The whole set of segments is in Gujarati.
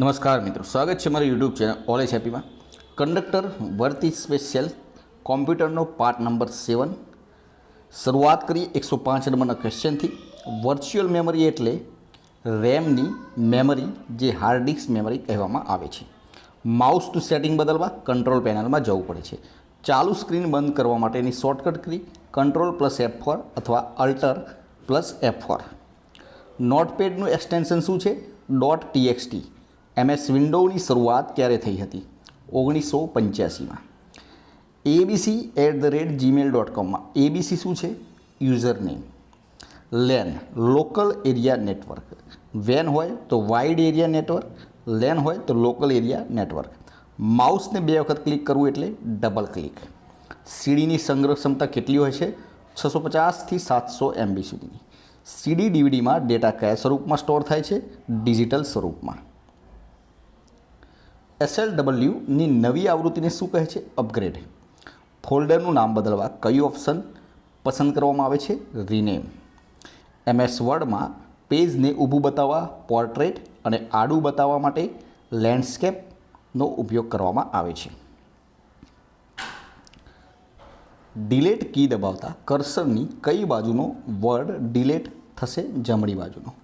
નમસ્કાર મિત્રો, સ્વાગત છે મારી યુટ્યુબ ચેનલ ઓલેજ હેપીમાં કંડક્ટર વર્તી સ્પેશિયલ કોમ્પ્યુટરનો પાર્ટ નંબર સેવન શરૂઆત કરીએ એકસો પાંચ નંબરના ક્વેશ્ચનથી વર્ચ્યુઅલ મેમરી એટલે રેમની મેમરી જે હાર્ડ ડિસ્ક મેમરી કહેવામાં આવે છે. માઉસનું સેટિંગ બદલવા કંટ્રોલ પેનલમાં જવું પડે છે. ચાલુ સ્ક્રીન બંધ કરવા માટેની shortcut key control plus F four અથવા અલ્ટર પ્લસ એફ ફોર નોટપેડનું એક્સટેન્શન શું છે? ડોટ ટીએક્સટી એમએસ વિન્ડોની શરૂઆત ક્યારે થઈ હતી? ઓગણીસો પંચ્યાસીમાં ABC at the rate Gmail dot કોમમાં એબીસી શું છે? User name LAN local area network van હોય તો વાઇડ એરિયા નેટવર્ક લેન હોય તો લોકલ એરિયા નેટવર્ક માઉસને બે વખત ક્લિક કરવું એટલે ડબલ ક્લિક સીડીની સંગ્રહ ક્ષમતા કેટલી હોય છે? છસો પચાસથી સાતસો એમબી સુધીની. સીડી ડીવીડીમાં ડેટા કયા સ્વરૂપમાં સ્ટોર થાય છે? ડિજિટલ સ્વરૂપમાં. એસએલડબલ્યુની નવી આવૃત્તિને શું કહે છે? અપગ્રેડ ફોલ્ડરનું નામ બદલવા કયું ઓપ્શન પસંદ કરવામાં આવે છે? રીનેમ એમએસ વર્ડમાં પેજને ઊભું બતાવવા પોર્ટ્રેટ અને આડું બતાવવા માટે લેન્ડસ્કેપનો ઉપયોગ કરવામાં આવે છે. ડિલેટ કી દબાવતા કર્સરની કઈ બાજુનો વર્ડ ડિલેટ થશે? જમણી બાજુનો.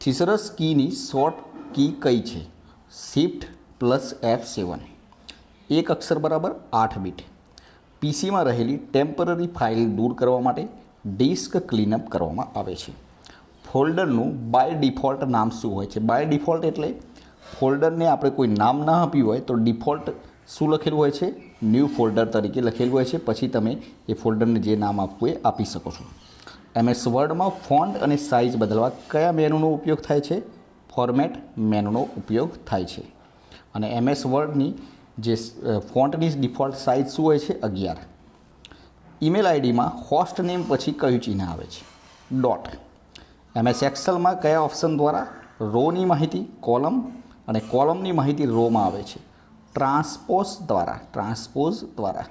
થિસરસ કીની શોર્ટ કી કઈ છે? શિફ્ટ પ્લસ એફ સેવન એક અક્ષર બરાબર આઠ બીટ. પીસીમાં રહેલી ટેમ્પરરી ફાઇલ દૂર કરવા માટે ડિસ્ક ક્લીનઅપ કરવામાં આવે છે. ફોલ્ડરનું બાય ડિફોલ્ટ નામ શું હોય છે? બાય ડિફોલ્ટ એટલે ફોલ્ડરને આપણે કોઈ નામ ના આપ્યું હોય તો ડિફોલ્ટ શું લખેલું હોય છે? ન્યૂ ફોલ્ડર તરીકે લખેલું હોય છે. પછી તમે એ ફોલ્ડરને જે નામ આપવું એ આપી શકો છો. એમએસ વર્ડમાં ફોન્ટ અને સાઇઝ બદલવા કયા મેનુનો ઉપયોગ થાય છે? ફોર્મેટ મેનુનો ઉપયોગ થાય છે. અને એમએસ વર્ડની જે ફોન્ટની ડિફોલ્ટ સાઇઝ શું હોય છે અગિયાર. ઈમેલ આઈડીમાં હોસ્ટ નેમ પછી કયું ચિહ્ન આવે છે? ડોટ. એમએસ એક્સેલમાં કયા ઓપ્શન દ્વારા રોની માહિતી, કોલમ અને કોલમની માહિતી રોમાં આવે છે? ટ્રાન્સપોઝ દ્વારા. ટ્રાન્સપોઝ દ્વારા.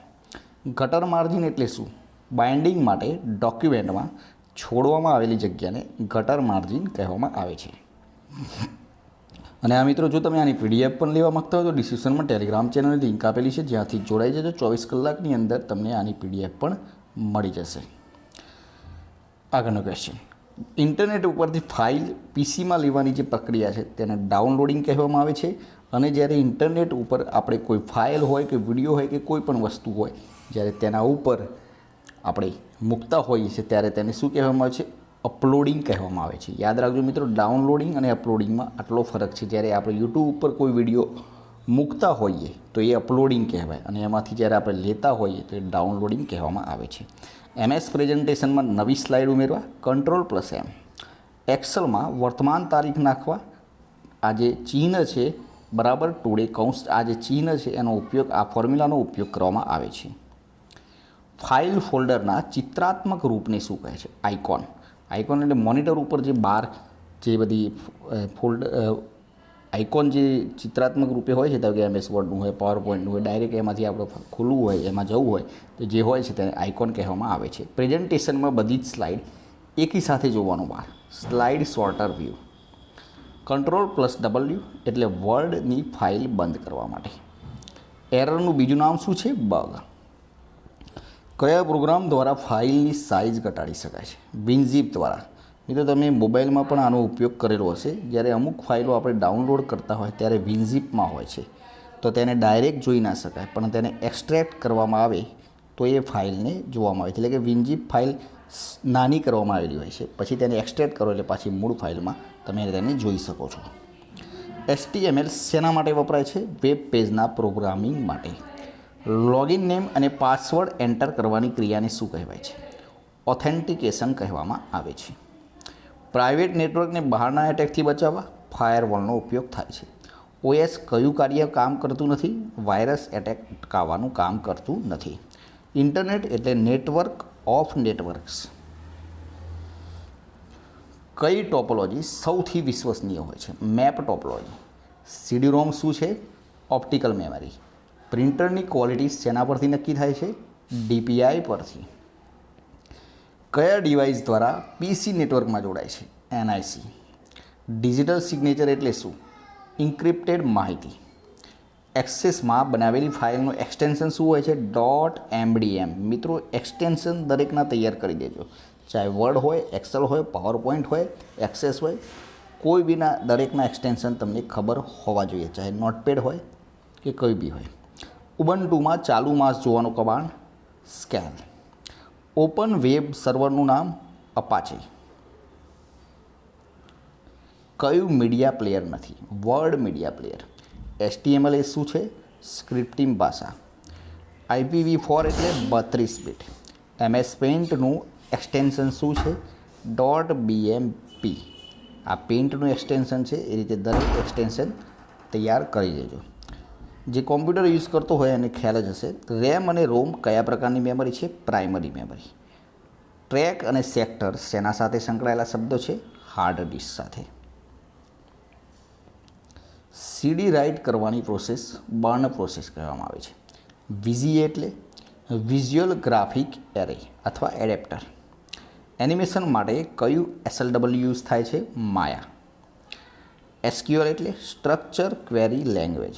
ગટર માર્જિન એટલે શું? બાઇન્ડિંગ માટે ડોક્યુમેન્ટમાં છોડવામાં આવેલી જગ્યાને ગટર માર્જિન કહેવામાં આવે છે. અને આ મિત્રો, જો તમે આની પીડીએફ પણ લેવા માગતા હોય તો ડિસ્ક્રિપ્શનમાં ટેલિગ્રામ ચેનલની લિંક આપેલી છે. જ્યાંથી જોડાઈ જજો. ચોવીસ કલાકની અંદર તમને આની પીડીએફ પણ મળી જશે. આગળનો ક્વેશ્ચન ઇન્ટરનેટ ઉપરથી ફાઇલ પીસીમાં લેવાની જે પ્રક્રિયા છે, તેને ડાઉનલોડિંગ કહેવામાં આવે છે. અને જ્યારે ઇન્ટરનેટ ઉપર આપણે કોઈ ફાઇલ હોય કે વીડિયો હોય કે કોઈ પણ વસ્તુ હોય, જ્યારે તેના ઉપર આપણે મૂકતા હોઈએ છીએ, ત્યારે તેને શું કહેવામાં આવે છે? અપલોડિંગ કહેવામાં આવે છે. યાદ રાખજો મિત્રો, ડાઉનલોડિંગ અને અપલોડિંગમાં આટલો ફરક છે. જ્યારે આપણે યુટ્યુબ ઉપર કોઈ વીડિયો મૂકતા હોઈએ તો એ અપલોડિંગ કહેવાય અને એમાંથી જ્યારે આપણે લેતા હોઈએ તો એ ડાઉનલોડિંગ કહેવામાં આવે છે. એમએસ પ્રેઝન્ટેશનમાં નવી સ્લાઇડ ઉમેરવા, કંટ્રોલ પ્લસ એમ. એક્સલમાં વર્તમાન તારીખ નાખવા, આ જે ચિહ્ન છે, બરાબર ટુડે કૌંસ, આ જે ચિહ્ન છે, એનો ઉપયોગ, આ ફોર્મ્યુલાનો ઉપયોગ કરવામાં આવે છે. ફાઇલ ફોલ્ડરના ચિત્રાત્મક રૂપને શું કહે છે? આઇકોન. આઇકોન એટલે મોનિટર ઉપર જે બાર જે બધી ફોલ્ડ આઇકોન જે ચિત્રાત્મક રૂપે હોય છે તો કે એમએસ વર્ડનું હોય પાવર પોઈન્ટનું હોય ડાયરેક્ટ એમાંથી આપણે ખુલ્લું હોય, એમાં જવું હોય, તો જે હોય છે તેને આઇકોન કહેવામાં આવે છે. પ્રેઝન્ટેશનમાં બધી જ સ્લાઇડ એકી સાથે જોવાનું બહાર. Slide sorter view control plus W એટલે વર્ડની ફાઇલ બંધ કરવા માટે. એરરનું બીજું નામ શું છે? બગ કયા પ્રોગ્રામ દ્વારા ફાઇલની સાઇઝ ઘટાડી શકાય છે? બિનઝીપ દ્વારા. મિત્રો, તમે મોબાઈલમાં પણ આનો ઉપયોગ કરેલો હશે. જ્યારે અમુક ફાઇલો આપણે ડાઉનલોડ કરતા હોય ત્યારે વિનઝીપમાં હોય છે. તો તેને ડાયરેક્ટ જોઈ ના શકાય. પણ તેને એક્સ્ટ્રેક્ટ કરવામાં આવે તો એ ફાઇલને જોવામાં આવે. છે એટલે કે વિનઝીપ ફાઇલ નાની કરવામાં આવેલી હોય છે. પછી તેને એક્સ્ટ્રેક્ટ કરો એટલે પાછી મૂળ ફાઇલમાં તમે તેને જોઈ શકો છો. એસટીએમએલ શેના માટે વપરાય છે? વેબ પેજના પ્રોગ્રામિંગ માટે. લોગિન નેમ અને પાસવર્ડ એન્ટર કરવાની ક્રિયાને શું કહેવાય છે? ઓથેન્ટિકેશન કહેવામાં આવે છે. પ્રાઇવેટ નેટવર્કને બહારના એટેકથી બચાવવા ફાયરવોલનો ઉપયોગ થાય છે. ઓએસ કયું કાર્ય કામ કરતું નથી? વાયરસ એટેક અટકાવવાનું કામ કરતું નથી. ઇન્ટરનેટ એટલે નેટવર્ક ઓફ નેટવર્ક્સ કઈ ટોપોલોજી સૌથી વિશ્વસનીય હોય છે? મેપ ટોપોલોજી સીડીરોમ શું છે? ઓપ્ટિકલ મેમરી પ્રિન્ટરની ક્વોલિટી શેના પરથી નક્કી થાય છે? ડીપીઆઈ પરથી. કયા ડિવાઇસ દ્વારા પીસી નેટવર્કમાં જોડાય છે? એનઆઈસી. ડિજિટલ સિગ્નેચર એટલે શું? ઇન્ક્રિપ્ટેડ માહિતી. એક્સેસમાં બનાવેલી ફાઇલનું એક્સટેન્શન શું હોય છે? Dot MDM. મિત્રો, એક્સટેન્શન દરેકના તૈયાર કરી દેજો. ચાહે વર્ડ હોય, એક્સેલ હોય પાવર પોઈન્ટ હોય, એક્સેસ હોય, કોઈ બીના દરેકના એક્સટેન્શન તમને ખબર હોવા જોઈએ. ચાહે નોટપેડ હોય કે કોઈ બી હોય. ઉબન્ટુમાં ચાલુ માસ જોવાનું કમાન્ડ સ્કેન. ઓપન વેબ સર્વરનું નામ અપાચે. કયું મીડિયા પ્લેયર નથી? Word media player. એચટીએમએલ એ શું છે? સ્ક્રિપ્ટિંગ ભાષા. આઈપીવી ફોર એટલે બત્રીસ બીટ. એમએસ પેઇન્ટનું એક્સટેન્શન શું છે? Dot BMP. આ પેઇન્ટનું એક્સટેન્શન છે, એ રીતે દરેક એક્સટેન્શન તૈયાર કરી દેજો. જે કોમ્પ્યુટર યુઝ કરતો હોય એને ખ્યાલ જ હશે. રેમ અને રોમ કયા પ્રકારની મેમરી છે? Primary memory. ટ્રેક અને સેક્ટર શેના સાથે સંકળાયેલા શબ્દો છે? હાર્ડ ડિસ્ક સાથે. સીડી રાઇટ કરવાની પ્રોસેસ બર્ન પ્રોસેસ કહેવામાં આવે છે. વિઝી એટલે વિઝ્યુઅલ ગ્રાફિક એરે અથવા એડેપ્ટર. એનિમેશન માટે કયું એસએલડબલ્યુ યુઝ થાય છે? માયા. એસક્યુએલ એટલે સ્ટ્રક્ચર ક્વેરી લેંગ્વેજ.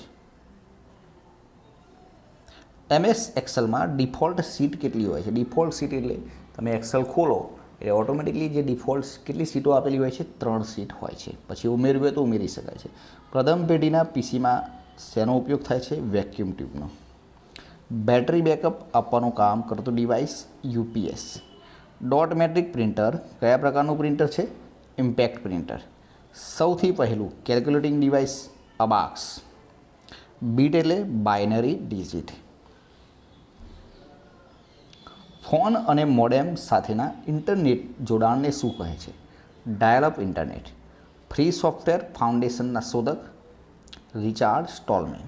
એમએસ એક્સેલમાં ડિફોલ્ટ સીટ કેટલી હોય છે? ડિફોલ્ટ સીટ એટલે તમે એક્સેલ ખોલો, એટલે ઓટોમેટિકલી જે ડિફોલ્ટ કેટલી સીટો આપેલી હોય છે? ત્રણ સીટ હોય છે. પછી ઉમેરવી હોય તો ઉમેરી શકાય છે. પ્રથમ પેઢીના પીસીમાં શેનો ઉપયોગ થાય છે? વેક્યુમ ટ્યુબનો. બેટરી બેકઅપ આપવાનું કામ કરતું device UPS. Dot matrix printer કયા પ્રકારનું પ્રિન્ટર છે? Impact printer. સૌથી પહેલું કેલ્ક્યુલેટિંગ ડિવાઇસ અબાક્સ બીટ એટલે બાઇનરી ડિજિટ. ફોન અને મોડેમ સાથેના ઇન્ટરનેટ જોડાણને શું કહે છે? ડાયલઅપ ઇન્ટરનેટ ફ્રી સોફ્ટવેર ફાઉન્ડેશનના શોધક રિચાર્ડ સ્ટોલમેન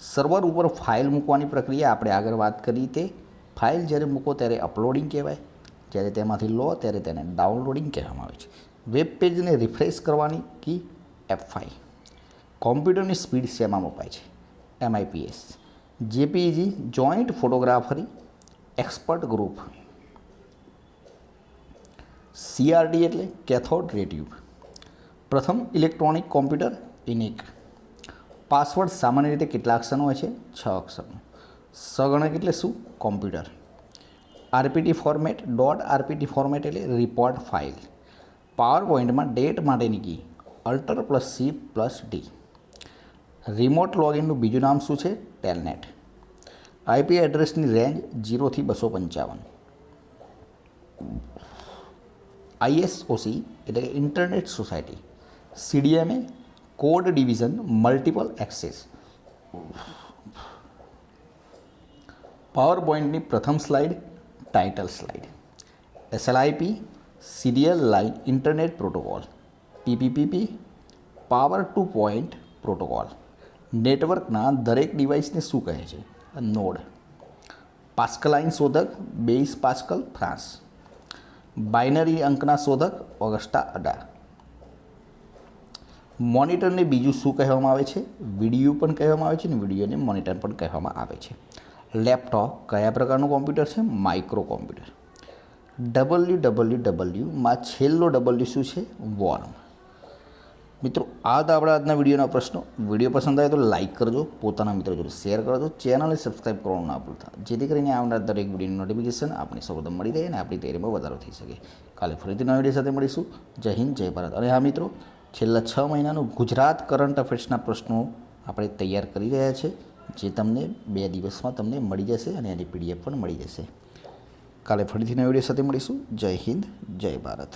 સર્વર ઉપર ફાઇલ મૂકવાની પ્રક્રિયા આપણે આગળ વાત કરી તે ફાઇલ જ્યારે મૂકો ત્યારે અપલોડિંગ કહેવાય. જ્યારે તેમાંથી લો ત્યારે તેને ડાઉનલોડિંગ કહેવામાં આવે છે. વેબ પેજને રિફ્રેશ કરવાની કી? એફ ફાઇવ કોમ્પ્યુટરની સ્પીડ શેમાં મપાય છે? MIPS JPG joint photography expert group. CRD એટલે કેથોડ રે ટ્યુબ પ્રથમ ઇલેક્ટ્રોનિક કોમ્પ્યુટર ઇનિક પાસવર્ડ સામાન્ય રીતે કેટલા અક્ષરનો હોય છે? છ અક્ષરનો. સગણક એટલે શું? Computer. RPT format dot RPT format એટલે રિપોર્ટ ફાઇલ પાવર પોઈન્ટમાં ડેટ માટેની key alter plus C plus D remote લોગિનનું બીજું નામ શું છે? ટેલનેટ આઈપી એડ્રેસની રેન્જ જીરોથી બસો પંચાવન. આઈએસઓસી એટલે કે internet society. CDMA code division multiple access. Power પોઈન્ટની પ્રથમ slide, title slide. SLIP serial line internet protocol. PPPP power to point protocol. નેટવર્કના દરેક ડિવાઇસને શું કહે છે? નોડ. પાસ્કલાઇન શોધક, બેઇસ પાસ્કલ, ફ્રાન્સ. બાઇનરી અંકના શોધક, ઓગસ્ટા અડા મોનિટરને બીજું શું કહેવામાં આવે છે? વીડિયો પણ કહેવામાં આવે છે અને વિડીયોને મોનિટર પણ કહેવામાં આવે છે. લેપટોપ કયા પ્રકારનું કોમ્પ્યુટર છે? Micro computer. ડબલ્યુ ડબલ્યુ ડબલ્યુમાં છેલ્લો ડબલ્યુ શું છે? વોર્મ. મિત્રો, આ હતા આપણા આજના વિડીયોના પ્રશ્નો. વીડિયો પસંદ આવે તો લાઇક કરજો, પોતાના મિત્રો જોડે શેર કરજો ચેનલને સબસ્ક્રાઈબ કરવાનું ના ભૂલતા. જેથી કરીને આવનાર દરેક વિડીયોની નોટિફિકેશન આપણે સૌપ્રથમ મળી રહે અને આપણી તૈયારીમાં વધારો થઈ શકે. કાલે ફરીથી નવા વીડિયો સાથે મળીશું. જય હિન્દ, જય ભારત. અને હા, મિત્રો, છેલ્લા છ મહિનાનું ગુજરાત કરંટ અફેર્સના પ્રશ્નો આપણે તૈયાર કરી રહ્યા છે, જે તમને બે દિવસમાં તમને મળી જશે અને એની પીડીએફ પણ મળી જશે. કાલે ફરીથી નવા વીડિયો સાથે મળીશું. જય હિન્દ, જય ભારત.